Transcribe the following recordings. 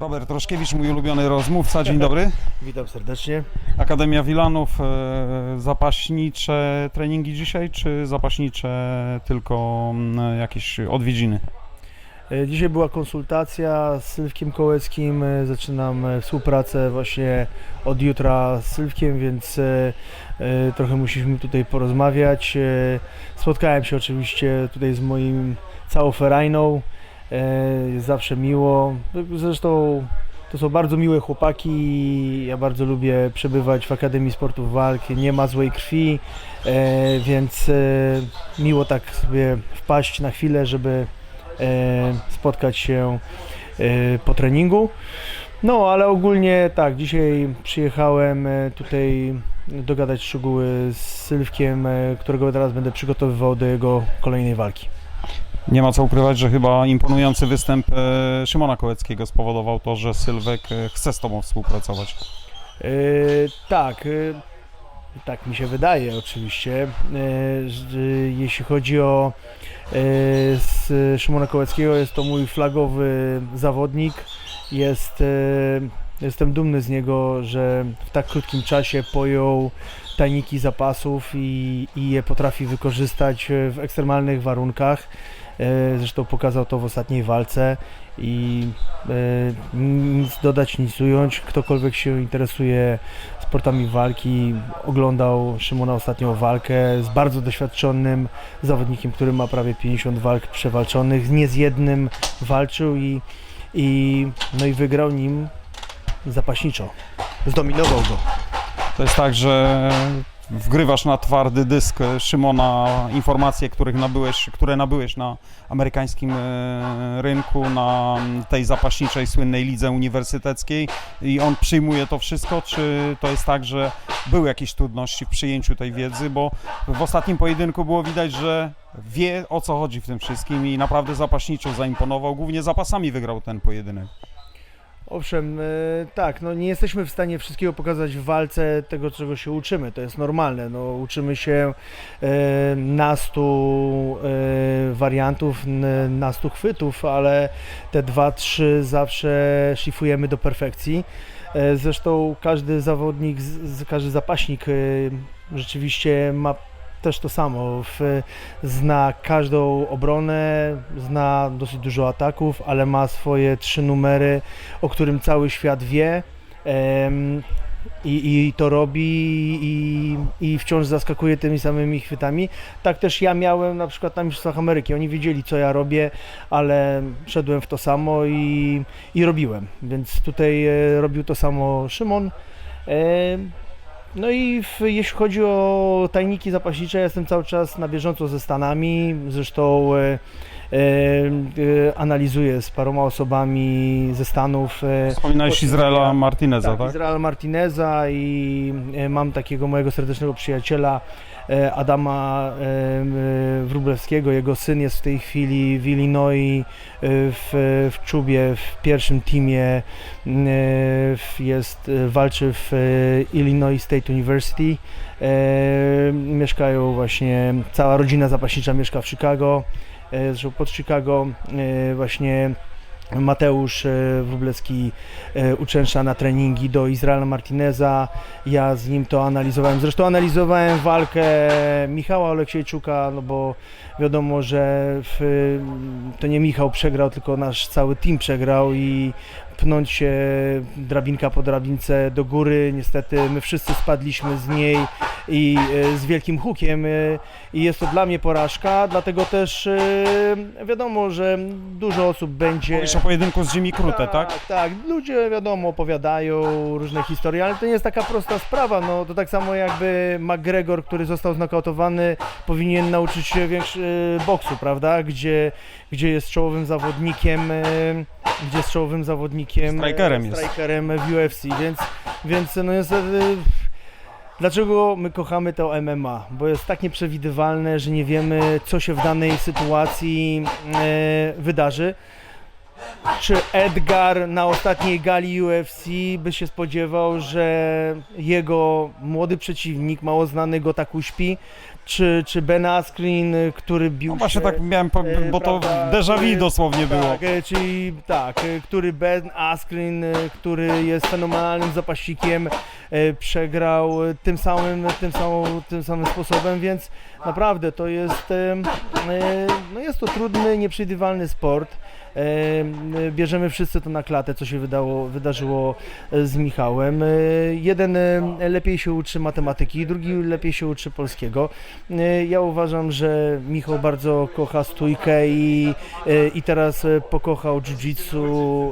Robert Roszkiewicz, mój ulubiony rozmówca. Dzień dobry. Witam serdecznie. Akademia Wilanów. e, Zapaśnicze treningi dzisiaj, czy zapaśnicze tylko mm, jakieś odwiedziny? E, Dzisiaj była konsultacja z Sylwkiem Kołeckim. E, Zaczynam współpracę właśnie od jutra z Sylwkiem, więc trochę musieliśmy tutaj porozmawiać. Spotkałem się oczywiście tutaj z moim całą ferajną. E, Jest zawsze miło. Zresztą to są bardzo miłe chłopaki. Ja bardzo lubię przebywać w Akademii Sportów Walk. Nie ma złej krwi, e, więc e, miło tak sobie wpaść na chwilę, żeby e, spotkać się e, po treningu. No, ale ogólnie tak, dzisiaj przyjechałem e, tutaj dogadać szczegóły z Sylwkiem, e, którego teraz będę przygotowywał do jego kolejnej walki. Nie ma co ukrywać, że chyba imponujący występ e, Szymona Kołeckiego spowodował to, że Sylwek e, chce z Tobą współpracować. E, tak, tak mi się wydaje oczywiście. Jeśli chodzi o z Szymona Kołeckiego, jest to mój flagowy zawodnik. Jest, jestem dumny z niego, że w tak krótkim czasie pojął tajniki zapasów i, i je potrafi wykorzystać w ekstremalnych warunkach. E, Zresztą pokazał to w ostatniej walce i e, nic dodać, nic ująć. Ktokolwiek się interesuje sportami walki, oglądał Szymona ostatnią walkę z bardzo doświadczonym zawodnikiem, który ma prawie 50 walk przewalczonych. Nie z jednym walczył i, i, no i wygrał nim zapaśniczo. Zdominował go. To jest tak, że wgrywasz na twardy dysk e, Szymona informacje, których nabyłeś, które nabyłeś na amerykańskim e, rynku, na mm, tej zapaśniczej, słynnej lidze uniwersyteckiej i on przyjmuje to wszystko, czy to jest tak, że były jakieś trudności w przyjęciu tej wiedzy, bo w ostatnim pojedynku było widać, że wie o co chodzi w tym wszystkim i naprawdę zapaśniczo zaimponował, głównie zapasami wygrał ten pojedynek. Owszem, e, tak, no nie jesteśmy w stanie wszystkiego pokazać w walce tego, czego się uczymy. To jest normalne. No, uczymy się e, nastu e, wariantów, nastu chwytów, ale te dwa, trzy zawsze szlifujemy do perfekcji. Zresztą każdy zawodnik, każdy zapaśnik rzeczywiście ma też to samo. Zna każdą obronę, zna dosyć dużo ataków, ale ma swoje trzy numery, o którym cały świat wie. i, I to robi i, i wciąż zaskakuje tymi samymi chwytami. Tak też ja miałem na przykład na Mistrzostwach Ameryki. Oni wiedzieli, co ja robię, ale szedłem w to samo i, i robiłem. Więc tutaj e, robił to samo Szymon. No i w, jeśli chodzi o tajniki zapaśnicze, ja jestem cały czas na bieżąco ze Stanami. Zresztą e, e, analizuję z paroma osobami ze Stanów. E, Wspominałeś Izraela Martineza, tak? Izrael Martineza i e, mam takiego mojego serdecznego przyjaciela Adama e, e, Wróblewskiego. Jego syn jest w tej chwili w Illinois, e, w, w Czubie, w pierwszym teamie. e, Jest, e, walczy w e, Illinois State University. E, Mieszkają właśnie, cała rodzina zapaśnicza mieszka w Chicago. E, Zresztą pod Chicago e, właśnie Mateusz e, Wróblewski e, uczęszcza na treningi do Izraela Martineza. Ja z nim to analizowałem. Zresztą analizowałem walkę Michała Oleksiejczuka, no bo wiadomo, że w, to nie Michał przegrał, tylko nasz cały team przegrał i pnąć się drabinka po drabince do góry. Niestety my wszyscy spadliśmy z niej i e, z wielkim hukiem e, i jest to dla mnie porażka, dlatego też e, wiadomo, że dużo osób będzie... Mówisz o pojedynku z Jimmy Krute, tak? Tak, tak. Ludzie wiadomo opowiadają różne historie, ale to nie jest taka prosta sprawa. No, to tak samo jakby McGregor, który został znokautowany, powinien nauczyć się większy boksu, prawda? Gdzie, gdzie jest czołowym zawodnikiem, gdzie jest czołowym zawodnikiem, Strikerem jest. strikerem w UFC, więc, więc no niestety Dlaczego my kochamy to MMA? Bo jest tak nieprzewidywalne, że nie wiemy, co się w danej sytuacji e, wydarzy. Czy Edgar na ostatniej gali UFC by się spodziewał, że jego młody przeciwnik, mało znany go tak uśpi, czy, czy Ben Askren, y, który bił No właśnie się... tak miałem, po, e, bo to prawda, déjà vu dosłownie było. Tak, e, czyli tak, e, który Ben Askren, e, który jest fenomenalnym zapaścikiem, e, przegrał e, tym samym, tym, samą, tym samym sposobem, więc naprawdę to jest, e, e, no jest to trudny, nieprzewidywalny sport. E, Bierzemy wszyscy to na klatę, co się wydało, wydarzyło e, z Michałem. E, Jeden lepiej się uczy matematyki, drugi lepiej się uczy polskiego. Ja uważam, że Michał bardzo kocha stójkę i, i teraz pokochał jiu-jitsu.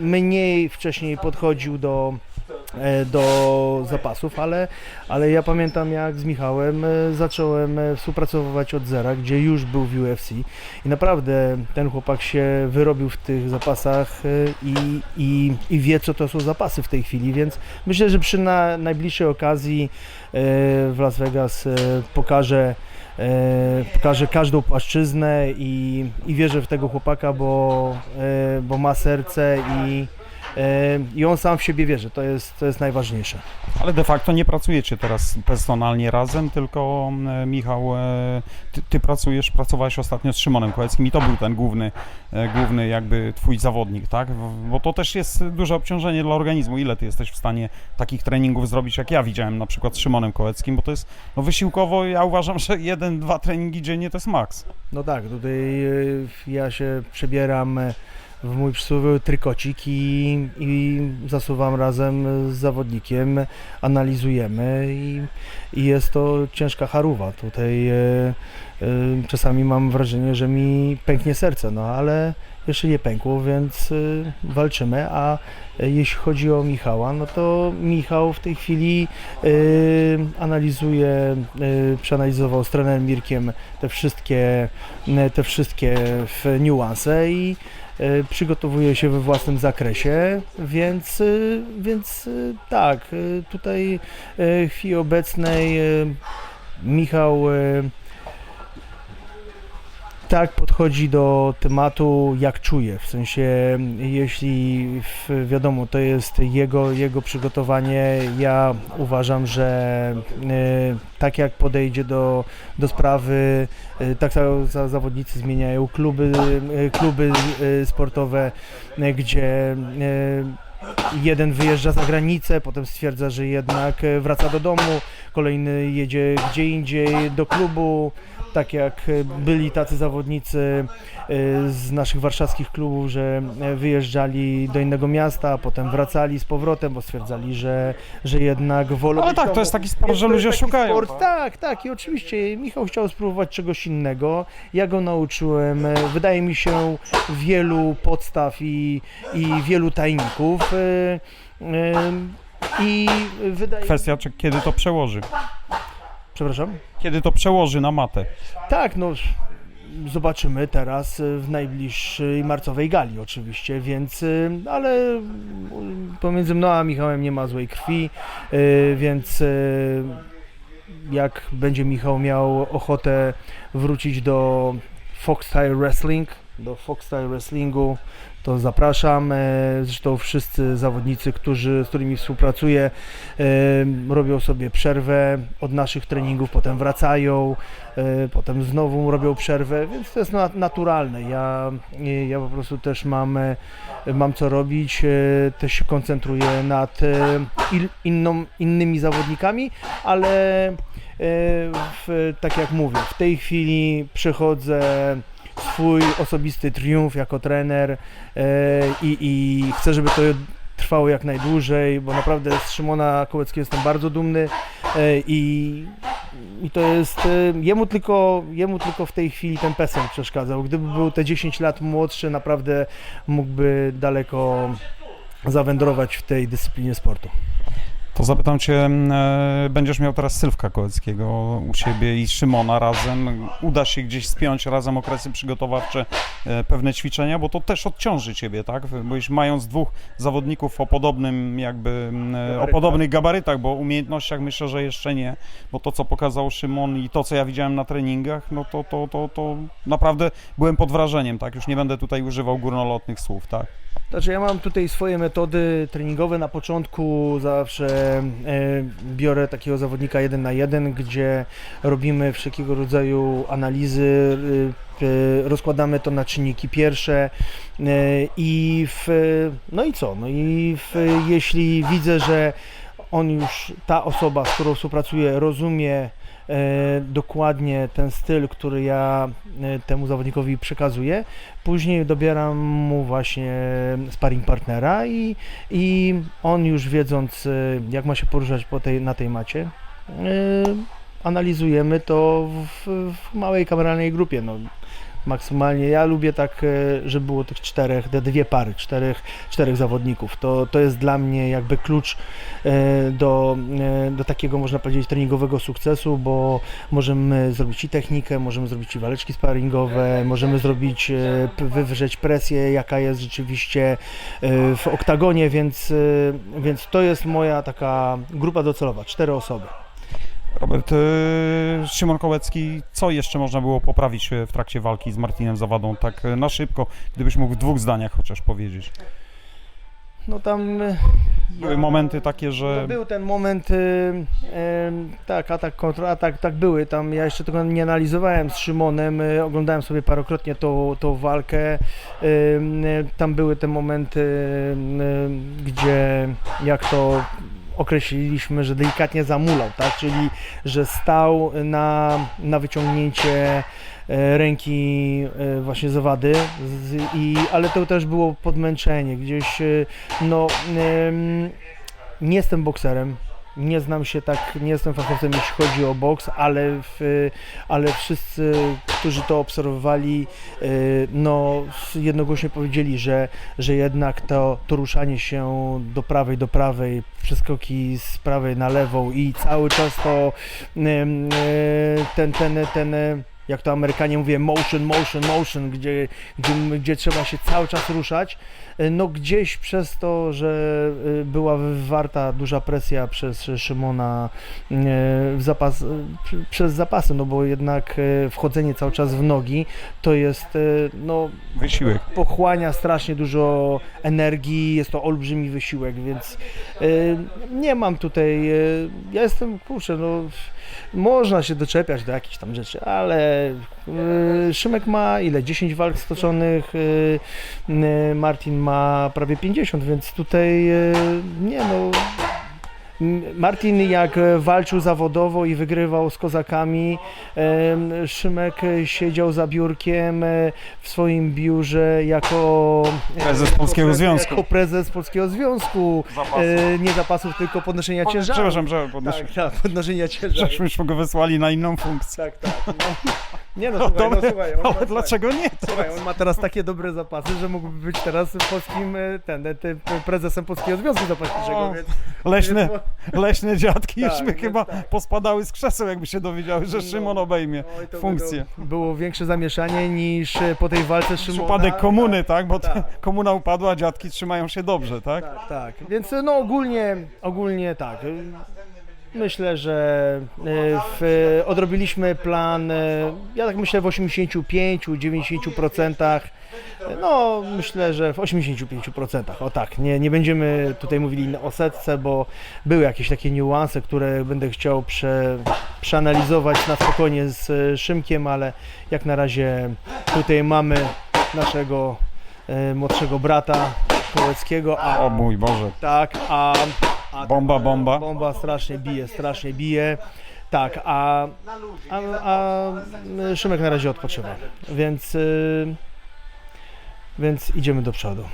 Mniej wcześniej podchodził do, do zapasów, ale, ale ja pamiętam jak z Michałem e, zacząłem e, współpracować od zera, gdzie już był w UFC i naprawdę ten chłopak się wyrobił w tych zapasach e, i, i, i wie co to są zapasy w tej chwili, więc myślę, że przy na, najbliższej okazji e, w Las Vegas e, pokaże e, każdą płaszczyznę i, i wierzę w tego chłopaka, bo, e, bo ma serce i, e, i on sam w siebie wierzy, to jest, to jest najważniejsze. Ale de facto nie pracujecie teraz personalnie razem, tylko e, Michał, e, ty, ty pracujesz, pracowałeś ostatnio z Szymonem Kołeckim i to był ten główny, e, główny jakby twój zawodnik, tak? Bo to też jest duże obciążenie dla organizmu. Ile ty jesteś w stanie takich treningów zrobić, jak ja widziałem na przykład z Szymonem Kołeckim, bo to jest no wysiłkowo, ja uważam, że jeden, dwa treningi dziennie to jest maks. No tak, tutaj ja się przebieram w mój przysłowiowy trykocik i, i zasuwam razem z zawodnikiem, analizujemy i, i jest to ciężka charuwa. Tutaj e, e, czasami mam wrażenie, że mi pęknie serce, no ale jeszcze nie pękło, więc e, walczymy, a e, jeśli chodzi o Michała, no to Michał w tej chwili e, analizuje, e, przeanalizował z trenerem Mirkiem te wszystkie, te wszystkie niuanse i przygotowuje się we własnym zakresie, więc, e, więc e, tak, e, tutaj e, w chwili obecnej e, Michał e, tak podchodzi do tematu jak czuje, w sensie jeśli wiadomo to jest jego, jego przygotowanie, ja uważam, że e, tak jak podejdzie do, do sprawy, e, tak samo za, zawodnicy zmieniają kluby, e, kluby sportowe, gdzie jeden wyjeżdża za granicę, potem stwierdza, że jednak wraca do domu, kolejny jedzie gdzie indziej do klubu, tak jak e, byli tacy zawodnicy e, z naszych warszawskich klubów, że e, wyjeżdżali do innego miasta, a potem wracali z powrotem, bo stwierdzali, że, że jednak wolą Ale tak, to jest taki sport, że ludzie szukają. Sport, tak, tak i oczywiście Michał chciał spróbować czegoś innego. Ja go nauczyłem. e, Wydaje mi się wielu podstaw i, i wielu tajników. I wydaje Kwestia, czy kiedy to przełoży. Przepraszam? Kiedy to przełoży na matę. Tak, no zobaczymy teraz e, w najbliższej marcowej gali oczywiście, więc e, ale e, pomiędzy mną a Michałem nie ma złej krwi, więc jak będzie Michał miał ochotę wrócić do Fox Style Wrestling, do Fox Style Wrestlingu, to zapraszam. E, Zresztą wszyscy zawodnicy, którzy, z którymi współpracuję, e, robią sobie przerwę od naszych treningów, potem wracają, e, potem znowu robią przerwę, więc to jest na- naturalne. Ja, ja po prostu też mam, mam co robić, też się koncentruję nad inną, innymi zawodnikami, ale w, tak jak mówię, w tej chwili przechodzę swój osobisty triumf jako trener e, i, i chcę, żeby to trwało jak najdłużej, bo naprawdę z Szymona Kołeckiego jestem bardzo dumny e, i, i to jest e, jemu tylko, jemu tylko w tej chwili ten pesen przeszkadzał. Gdyby był te 10 lat młodszy, naprawdę mógłby daleko zawędrować w tej dyscyplinie sportu. To zapytam Cię, e, będziesz miał teraz Sylwka Kołeckiego u siebie i Szymona razem. Uda się gdzieś spiąć razem okresy przygotowawcze, e, pewne ćwiczenia, bo to też odciąży Ciebie, tak? Bo już mając dwóch zawodników o podobnym jakby, m, e, o podobnych gabarytach, bo umiejętnościach myślę, że jeszcze nie, bo to co pokazał Szymon i to co ja widziałem na treningach, no to, to, to, to naprawdę byłem pod wrażeniem, tak? Już nie będę tutaj używał górnolotnych słów, tak? Znaczy ja mam tutaj swoje metody treningowe. Na początku zawsze e, biorę takiego zawodnika jeden na jeden, gdzie robimy wszelkiego rodzaju analizy, e, e, rozkładamy to na czynniki pierwsze i w, no i co? No i w, jeśli widzę, że on już, ta osoba, z którą współpracuję, rozumie e, dokładnie ten styl, który ja e, temu zawodnikowi przekazuję, Później dobieram mu właśnie sparring partnera i, i on już wiedząc y, jak ma się poruszać po tej, na tej macie, y, analizujemy to w, w małej kameralnej grupie. No, maksymalnie ja lubię tak, y, żeby było tych czterech, te dwie pary, czterech, czterech zawodników. To, to jest dla mnie jakby klucz y, do, y, do takiego można powiedzieć treningowego sukcesu, bo możemy zrobić i technikę, możemy zrobić i waleczki sparingowe, możemy zrobić, e, wywrzeć presję, jaka jest rzeczywiście e, w oktagonie, więc, e, więc to jest moja taka grupa docelowa, cztery osoby. Robert, e, Szymon Kołecki, co jeszcze można było poprawić e, w trakcie walki z Martinem Zawadą, tak e, na szybko, gdybyś mógł w dwóch zdaniach chociaż powiedzieć? No tam Były momenty takie, no, że był ten moment, e, e, tak, atak, kontratak, tak były, tam ja jeszcze tego nie analizowałem z Szymonem, e, oglądałem sobie parokrotnie tą, tą walkę, e, e, tam były te momenty, e, gdzie jak to określiliśmy, że delikatnie zamulał, tak? Czyli, że stał na, na wyciągnięcie e, ręki e, właśnie z, i, ale to też było podmęczenie, gdzieś e, no nie jestem bokserem, nie znam się tak, nie jestem fachowcem jeśli chodzi o boks, ale, w, ale wszyscy, którzy to obserwowali, y, no jednogłośnie powiedzieli, że, że jednak to, to ruszanie się do prawej, do prawej, przeskoki z prawej na lewą i cały czas to em, e, ten, ten, ten, e, jak to Amerykanie mówią, motion, motion, motion, gdzie, gdzie, gdzie trzeba się cały czas ruszać, e, no gdzieś przez to, że e, była wywarta duża presja przez Szymona e, w zapas, pr- przez zapasy, no bo jednak wchodzenie cały czas w nogi to jest, no wysiłek. pochłania strasznie dużo energii, jest to olbrzymi wysiłek, więc nie mam tutaj, ja jestem, kurczę, no można się doczepiać do jakichś tam rzeczy, ale Szymek ma ile? 10 walk stoczonych, e, e, Martin ma prawie 50, więc tutaj e, nie no. Martin jak e, walczył zawodowo i wygrywał z kozakami, em, Szymek e, siedział za biurkiem e, w swoim biurze jako Prezes jako Polskiego prezes- Związku. Jako prezes Polskiego Związku. E, nie zapasów, tylko podnoszenia ciężaru. Przepraszam, że podnoszę. Tak, tak, podnoszenia ciężaru. Żeśmy go wysłali na inną funkcję. Tak, tak. No. Nie no, No słuchaj, no, słuchaj, on ma, Ale dlaczego nie? Słuchaj, on ma teraz takie dobre zapasy, że mógłby być teraz polskim e, ten, e, tym prezesem Polskiego Związku Zapaśniczego, O, więc... Leśne, więc- leśne dziadki Tak, już by więc chyba tak. pospadały z krzeseł, jakby się dowiedziały, że No. Szymon obejmie Oj, to by funkcję. Było większe zamieszanie niż e, po tej walce Szymona. Przypadek komuny, tak? Bo tak. ta komuna upadła, dziadki trzymają się dobrze, tak? Tak, tak. Więc e, no ogólnie, ogólnie tak. Myślę, że e, w, odrobiliśmy plan, e, ja tak myślę w 85-90%. No, myślę, że w 85%. O tak, nie, nie będziemy tutaj mówili o setce, bo były jakieś takie niuanse, które będę chciał prze, przeanalizować na spokojnie z e, Szymkiem, ale jak na razie tutaj mamy naszego młodszego brata Kołeckiego, a O mój Boże. tak, a, Bomba, bomba. bomba strasznie bije, strasznie bije. Tak, a, a, a Szymek na razie odpoczywa, więc, y, więc idziemy do przodu.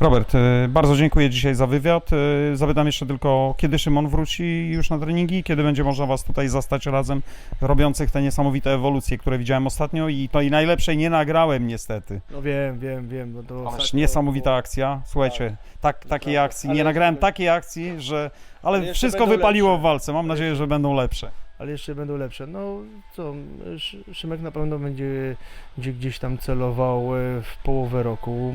Robert, e, bardzo dziękuję dzisiaj za wywiad. E, Zapytam jeszcze tylko, kiedy Szymon wróci już na treningi, kiedy będzie można Was tutaj zastać razem, robiących te niesamowite ewolucje, które widziałem ostatnio i to i najlepszej nie nagrałem niestety. No wiem, wiem, wiem. No to Ależ niesamowita było- akcja. Słuchajcie, tak, takiej Tak, akcji, nie nagrałem takiej akcji, że... Ale wszystko wypaliło lepsze. w walce. Mam nadzieję, że będą lepsze. Ale jeszcze będą lepsze. No co, Szy- Szymek na pewno będzie gdzie, gdzieś tam celował y, w połowę roku.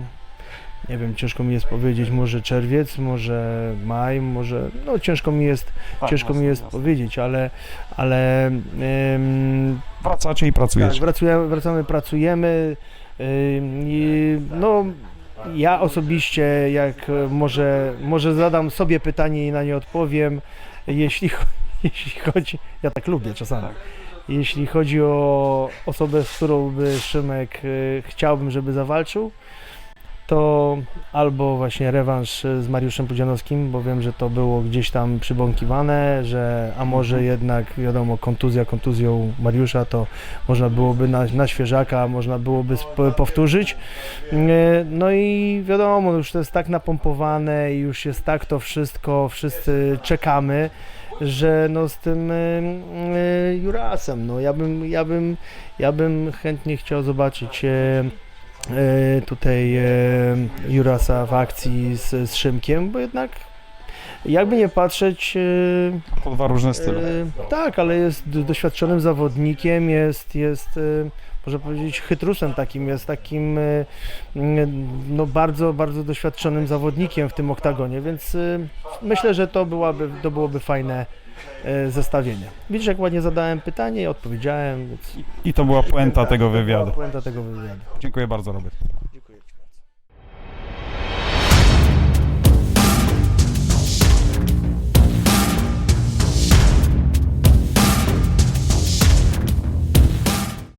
Nie wiem, ciężko mi jest powiedzieć, może czerwiec, może maj, może, no ciężko mi jest, Tak, ciężko mi jasne, jest jasne. powiedzieć, ale, ale ym, Wracacie i tak, pracujecie. wracujemy, wracamy, pracujemy, ym, i, no ja osobiście, jak może, może zadam sobie pytanie i na nie odpowiem, jeśli, jeśli chodzi, ja tak lubię czasami, jeśli chodzi o osobę, z którą by Szymek e, chciałbym, żeby zawalczył, to albo właśnie rewanż e, z Mariuszem Pudzianowskim, bo wiem, że to było gdzieś tam przybąkiwane, że a może jednak wiadomo kontuzja kontuzją Mariusza to można byłoby na, na świeżaka, można byłoby powtórzyć. E, No i wiadomo, już to jest tak napompowane i już jest tak to wszystko, wszyscy czekamy, że no z tym e, e, Jurasem, no ja bym, ja bym, ja bym chętnie chciał zobaczyć e, tutaj e, Jurasa w akcji z, z Szymkiem, bo jednak jakby nie patrzeć, e, To dwa różne style. E, tak, ale jest do- doświadczonym zawodnikiem, jest, jest e, można powiedzieć chytrusem takim, jest takim e, no bardzo, bardzo doświadczonym zawodnikiem w tym oktagonie, więc e, myślę, że to, byłaby, to byłoby fajne e, zestawienie. Widzisz, jak ładnie zadałem pytanie i odpowiedziałem, więc I to była puenta tego wywiadu. puenta tego wywiadu. Dziękuję bardzo, Robert.